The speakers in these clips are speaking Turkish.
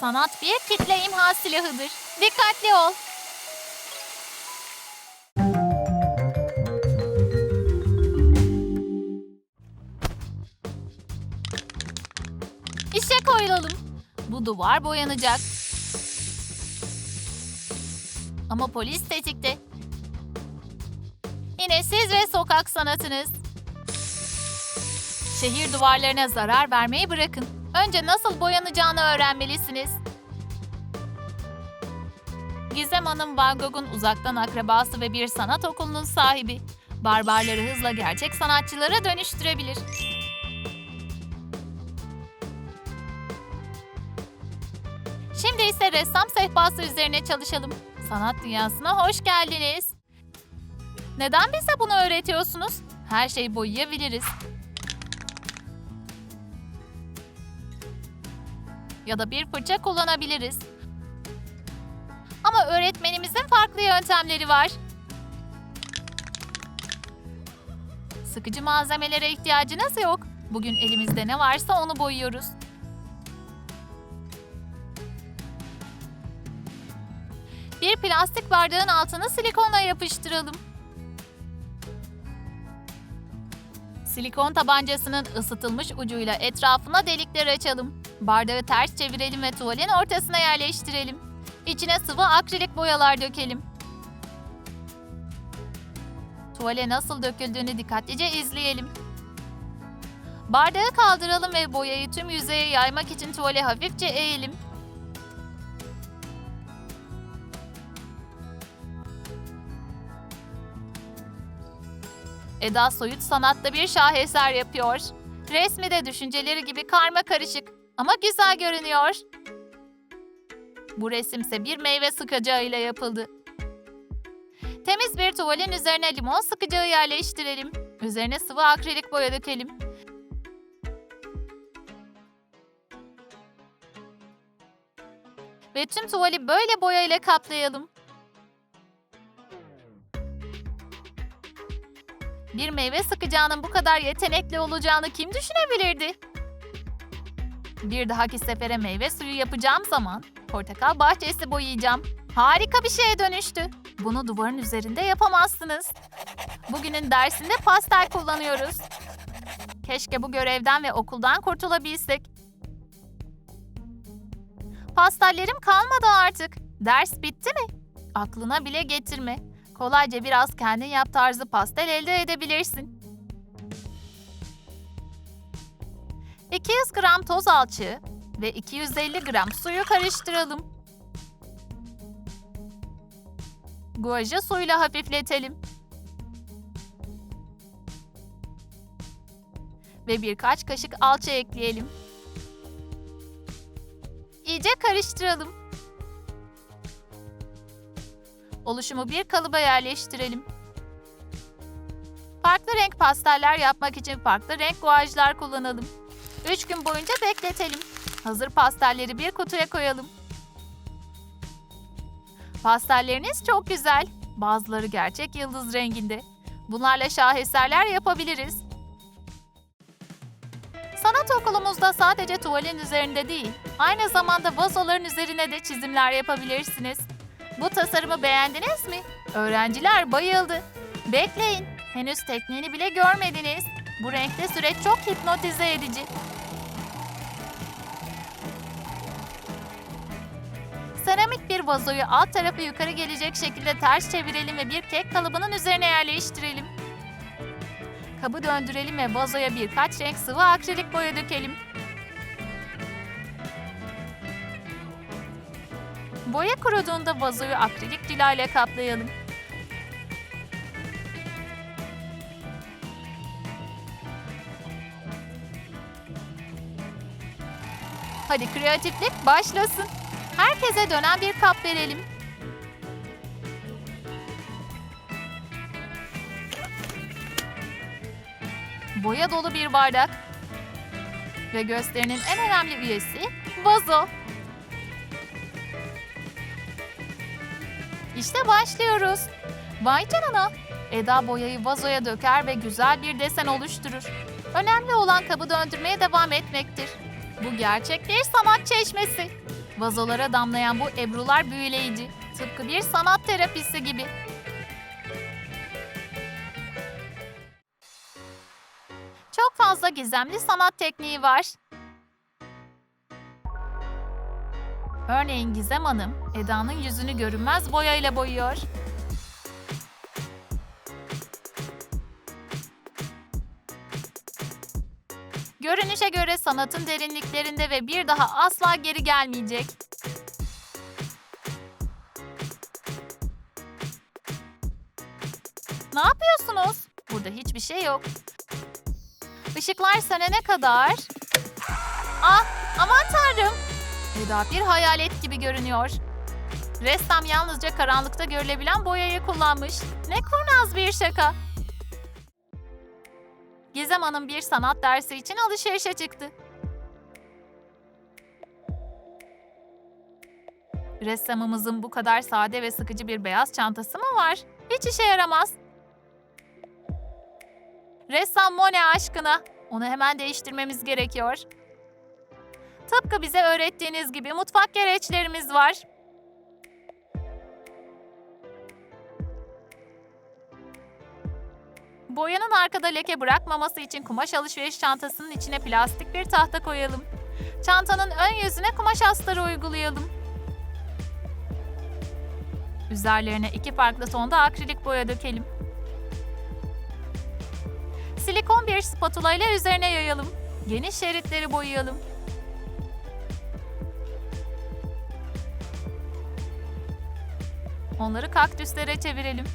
Sanat bir kitle imha silahıdır. Dikkatli ol. İşe koyulalım. Bu duvar boyanacak. Ama polis tetikte. Yine siz ve sokak sanatınız. Şehir duvarlarına zarar vermeyi bırakın. Önce nasıl boyanacağını öğrenmelisiniz. Gizem Hanım Van Gogh'un uzaktan akrabası ve bir sanat okulunun sahibi. Barbarları hızla gerçek sanatçılara dönüştürebilir. Şimdi ise ressam sehpası üzerine çalışalım. Sanat dünyasına hoş geldiniz. Neden bize bunu öğretiyorsunuz? Her şeyi boyayabiliriz. Ya da bir fırça kullanabiliriz. Ama öğretmenimizin farklı yöntemleri var. Sıkıcı malzemelere ihtiyacınız yok. Bugün elimizde ne varsa onu boyuyoruz. Bir plastik bardağın altına silikonla yapıştıralım. Silikon tabancasının ısıtılmış ucuyla etrafına delikler açalım. Bardağı ters çevirelim ve tuvalin ortasına yerleştirelim. İçine sıvı akrilik boyalar dökelim. Tuvale nasıl döküldüğünü dikkatlice izleyelim. Bardağı kaldıralım ve boyayı tüm yüzeye yaymak için tuvale hafifçe eğelim. Eda Soyut sanatta bir şaheser yapıyor. Resmi de düşünceleri gibi karma karışık ama güzel görünüyor. Bu resimse bir meyve sıkacağı ile yapıldı. Temiz bir tuvalin üzerine limon sıkacağı yerleştirelim. Üzerine sıvı akrilik boya dökelim. Ve tüm tuvali böyle boya ile kaplayalım. Bir meyve sıkacağının bu kadar yetenekli olacağını kim düşünebilirdi? Bir dahaki sefere meyve suyu yapacağım zaman portakal bahçesi boyayacağım. Harika bir şeye dönüştü. Bunu duvarın üzerinde yapamazsınız. Bugünün dersinde pastel kullanıyoruz. Keşke bu görevden ve okuldan kurtulabilsek. Pastellerim kalmadı artık. Ders bitti mi? Aklına bile getirme. Kolayca biraz kendin yap tarzı pastel elde edebilirsin. 200 gram toz alçığı ve 250 gram suyu karıştıralım. Guajı suyla hafifletelim. Ve birkaç kaşık alça ekleyelim. İyice karıştıralım. Oluşumu bir kalıba yerleştirelim. Farklı renk pasteller yapmak için farklı renk guajlar kullanalım. 3 gün boyunca bekletelim. Hazır pastelleri bir kutuya koyalım. Pastelleriniz çok güzel. Bazıları gerçek yıldız renginde. Bunlarla şaheserler yapabiliriz. Sanat okulumuzda sadece tuvalin üzerinde değil, aynı zamanda vazoların üzerine de çizimler yapabilirsiniz. Bu tasarımı beğendiniz mi? Öğrenciler bayıldı. Bekleyin, henüz tekniğini bile görmediniz. Bu renkli süreç çok hipnotize edici. Seramik bir vazoyu alt tarafı yukarı gelecek şekilde ters çevirelim ve bir kek kalıbının üzerine yerleştirelim. Kabı döndürelim ve vazoya birkaç renk sıvı akrilik boya dökelim. Boya kuruduğunda vazoyu akrilik cila ile kaplayalım. Hadi kreatiflik başlasın. Herkese dönen bir kap verelim. Boya dolu bir bardak. Ve gösterinin en önemli üyesi vazo. İşte başlıyoruz. Vay canına. Eda boyayı vazoya döker ve güzel bir desen oluşturur. Önemli olan kabı döndürmeye devam etmektir. Bu gerçek bir sanat çeşmesi. Vazolara damlayan bu ebrular büyüleyici. Tıpkı bir sanat terapisi gibi. Çok fazla gizemli sanat tekniği var. Örneğin Gizem Hanım, Eda'nın yüzünü görünmez boyayla boyuyor. Görünüşe göre sanatın derinliklerinde ve bir daha asla geri gelmeyecek. Ne yapıyorsunuz? Burada hiçbir şey yok. Işıklar sönene kadar... Ah, aman tanrım. Eda bir hayalet gibi görünüyor. Ressam yalnızca karanlıkta görülebilen boyayı kullanmış. Ne kurnaz bir şaka. Gizem Hanım bir sanat dersi için alışverişe çıktı. Ressamımızın bu kadar sade ve sıkıcı bir beyaz çantası mı var? Hiç işe yaramaz. Ressam Monet aşkına. Onu hemen değiştirmemiz gerekiyor. Tıpkı bize öğrettiğiniz gibi mutfak gereçlerimiz var. Boyanın arkada leke bırakmaması için kumaş alışveriş çantasının içine plastik bir tahta koyalım. Çantanın ön yüzüne kumaş astarı uygulayalım. Üzerlerine iki farklı tonda akrilik boya dökelim. Silikon bir spatula ile üzerine yayalım. Geniş şeritleri boyayalım. Onları kaktüslere çevirelim.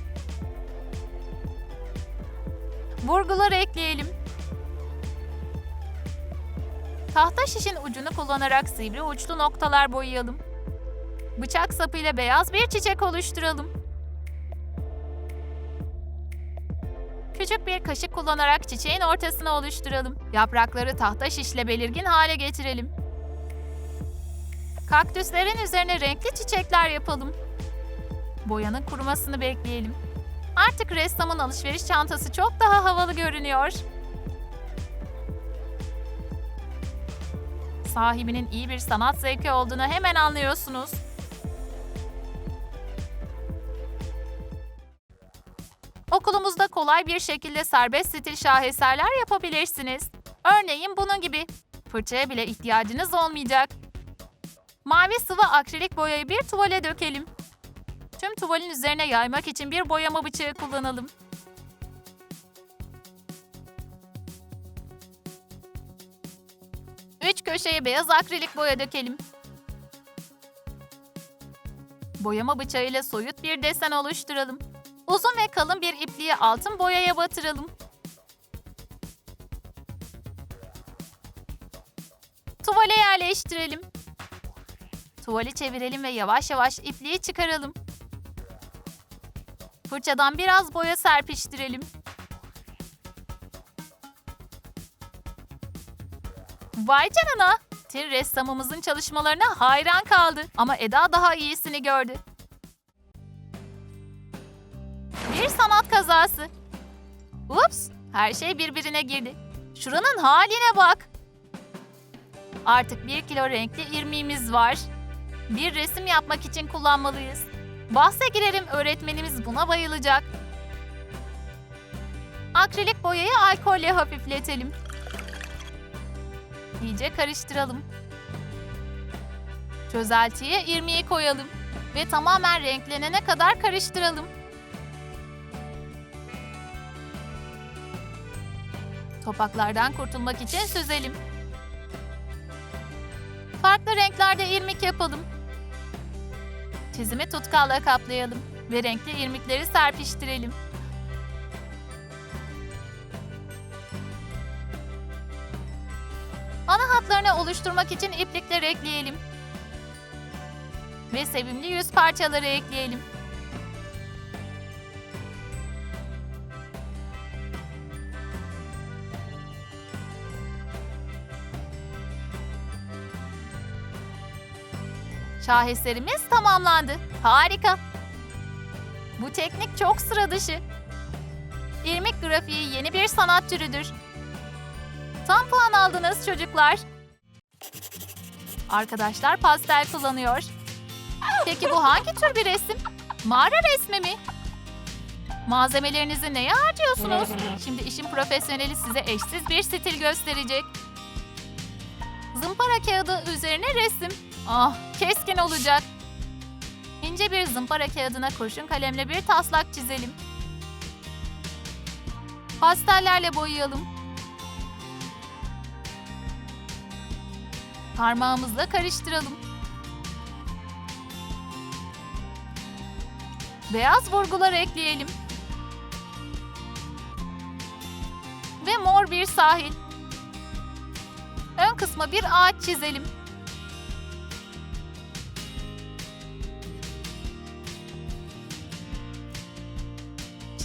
Vurgular ekleyelim. Tahta şişin ucunu kullanarak sivri uçlu noktalar boyayalım. Bıçak sapıyla beyaz bir çiçek oluşturalım. Küçük bir kaşık kullanarak çiçeğin ortasını oluşturalım. Yaprakları tahta şişle belirgin hale getirelim. Kaktüslerin üzerine renkli çiçekler yapalım. Boyanın kurumasını bekleyelim. Artık ressamın alışveriş çantası çok daha havalı görünüyor. Sahibinin iyi bir sanat zevki olduğunu hemen anlıyorsunuz. Okulumuzda kolay bir şekilde serbest stil şaheserler yapabilirsiniz. Örneğin bunun gibi. Fırçaya bile ihtiyacınız olmayacak. Mavi sıvı akrilik boyayı bir tuvale dökelim. Tüm tuvalin üzerine yaymak için bir boyama bıçağı kullanalım. Üç köşeye beyaz akrilik boya dökelim. Boyama bıçağıyla soyut bir desen oluşturalım. Uzun ve kalın bir ipliği altın boyaya batıralım. Tuvale yerleştirelim. Tuvali çevirelim ve yavaş yavaş ipliği çıkaralım. Fırçadan biraz boya serpiştirelim. Vay canına! Tir ressamımızın çalışmalarına hayran kaldı ama Eda daha iyisini gördü. Bir sanat kazası. Ups, her şey birbirine girdi. Şuranın haline bak. Artık bir kilo renkli irmiğimiz var. Bir resim yapmak için kullanmalıyız. Bahse girerim öğretmenimiz buna bayılacak. Akrilik boyayı alkolle hafifletelim. İyice karıştıralım. Çözeltiye irmiği koyalım ve tamamen renklenene kadar karıştıralım. Topaklardan kurtulmak için süzelim. Farklı renklerde irmik yapalım. Çizimi tutkalla kaplayalım ve renkli irmikleri serpiştirelim. Ana hatlarını oluşturmak için iplikleri ekleyelim. Ve sevimli yüz parçaları ekleyelim. Şaheserimiz tamamlandı. Harika. Bu teknik çok sıra dışı. İrmik grafiği yeni bir sanat türüdür. Tam puan aldınız çocuklar. Arkadaşlar pastel kullanıyor. Peki bu hangi tür bir resim? Mağara resmi mi? Malzemelerinizi neye harcıyorsunuz? Şimdi işin profesyoneli size eşsiz bir stil gösterecek. Zımpara kağıdı üzerine resim. Ah, keskin olacak. İnce bir zımpara kağıdına kurşun kalemle bir taslak çizelim. Pastellerle boyayalım. Parmağımızla karıştıralım. Beyaz vurgular ekleyelim. Ve mor bir sahil. Ön kısma bir ağaç çizelim.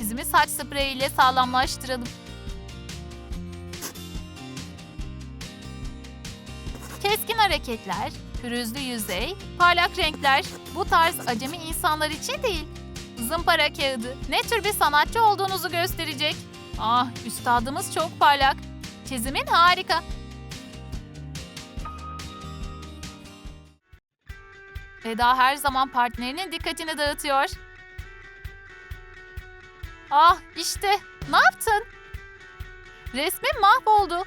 Çizimi saç spreyi ile sağlamlaştıralım. Keskin hareketler, pürüzlü yüzey, parlak renkler bu tarz acemi insanlar için değil. Zımpara kağıdı ne tür bir sanatçı olduğunuzu gösterecek. Ah, üstadımız çok parlak. Çizimin harika. Eda her zaman partnerinin dikkatini dağıtıyor. Ah işte ne yaptın? Resmin mahvoldu.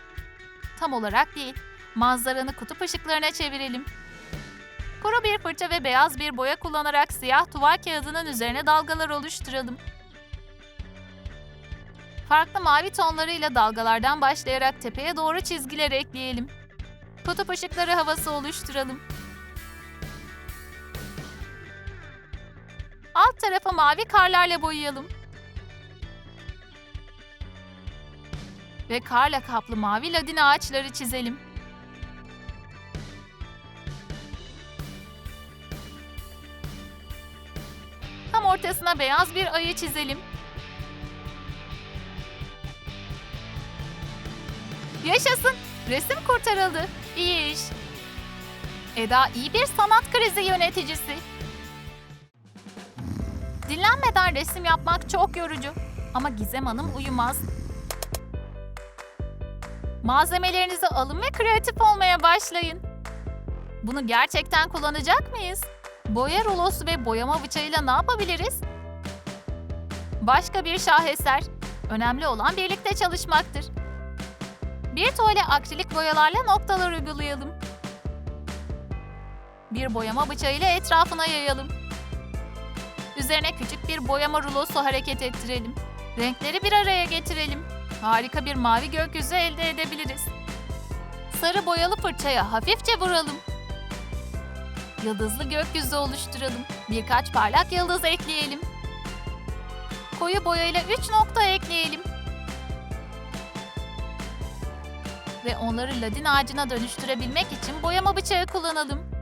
Tam olarak değil. Manzaranı kutup ışıklarına çevirelim. Kuru bir fırça ve beyaz bir boya kullanarak siyah tuval kağıdının üzerine dalgalar oluşturalım. Farklı mavi tonlarıyla dalgalardan başlayarak tepeye doğru çizgiler ekleyelim. Kutup ışıkları havası oluşturalım. Alt tarafı mavi karlarla boyayalım. Ve karla kaplı mavi ladin ağaçları çizelim. Tam ortasına beyaz bir ayı çizelim. Yaşasın! Resim kurtarıldı. İyi iş. Eda iyi bir sanat krizi yöneticisi. Dinlenmeden resim yapmak çok yorucu. Ama Gizem Hanım uyumaz. Malzemelerinizi alın ve kreatif olmaya başlayın. Bunu gerçekten kullanacak mıyız? Boya rulosu ve boyama bıçağıyla ne yapabiliriz? Başka bir şaheser. Önemli olan birlikte çalışmaktır. Bir tuğle akrilik boyalarla noktalar uygulayalım. Bir boyama bıçağıyla etrafına yayalım. Üzerine küçük bir boyama rulosu hareket ettirelim. Renkleri bir araya getirelim. Harika bir mavi gökyüzü elde edebiliriz. Sarı boyalı fırçaya hafifçe vuralım. Yıldızlı gökyüzü oluşturalım. Birkaç parlak yıldız ekleyelim. Koyu boyayla 3 nokta ekleyelim. Ve onları ladin ağacına dönüştürebilmek için boyama bıçağı kullanalım.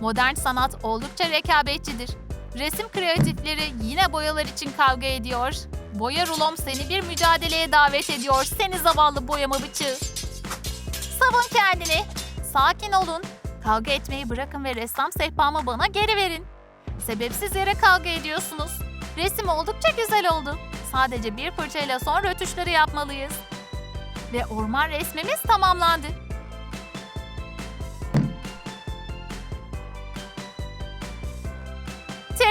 Modern sanat oldukça rekabetçidir. Resim kreatifleri yine boyalar için kavga ediyor. Boya rulom seni bir mücadeleye davet ediyor. Seni zavallı boyama bıçağı. Savun kendini. Sakin olun. Kavga etmeyi bırakın ve ressam sehpamı bana geri verin. Sebepsiz yere kavga ediyorsunuz. Resim oldukça güzel oldu. Sadece bir fırçayla son rötuşları yapmalıyız. Ve orman resmimiz tamamlandı.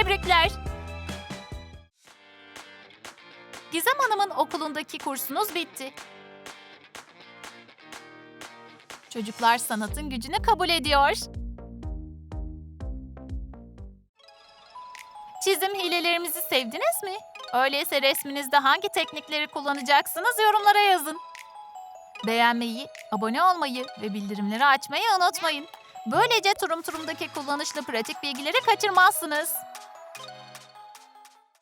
Tebrikler. Gizem Hanım'ın okulundaki kursunuz bitti. Çocuklar sanatın gücünü kabul ediyor. Çizim hilelerimizi sevdiniz mi? Öyleyse resminizde hangi teknikleri kullanacaksınız yorumlara yazın. Beğenmeyi, abone olmayı ve bildirimleri açmayı unutmayın. Böylece Turum Turum'daki kullanışlı pratik bilgileri kaçırmazsınız.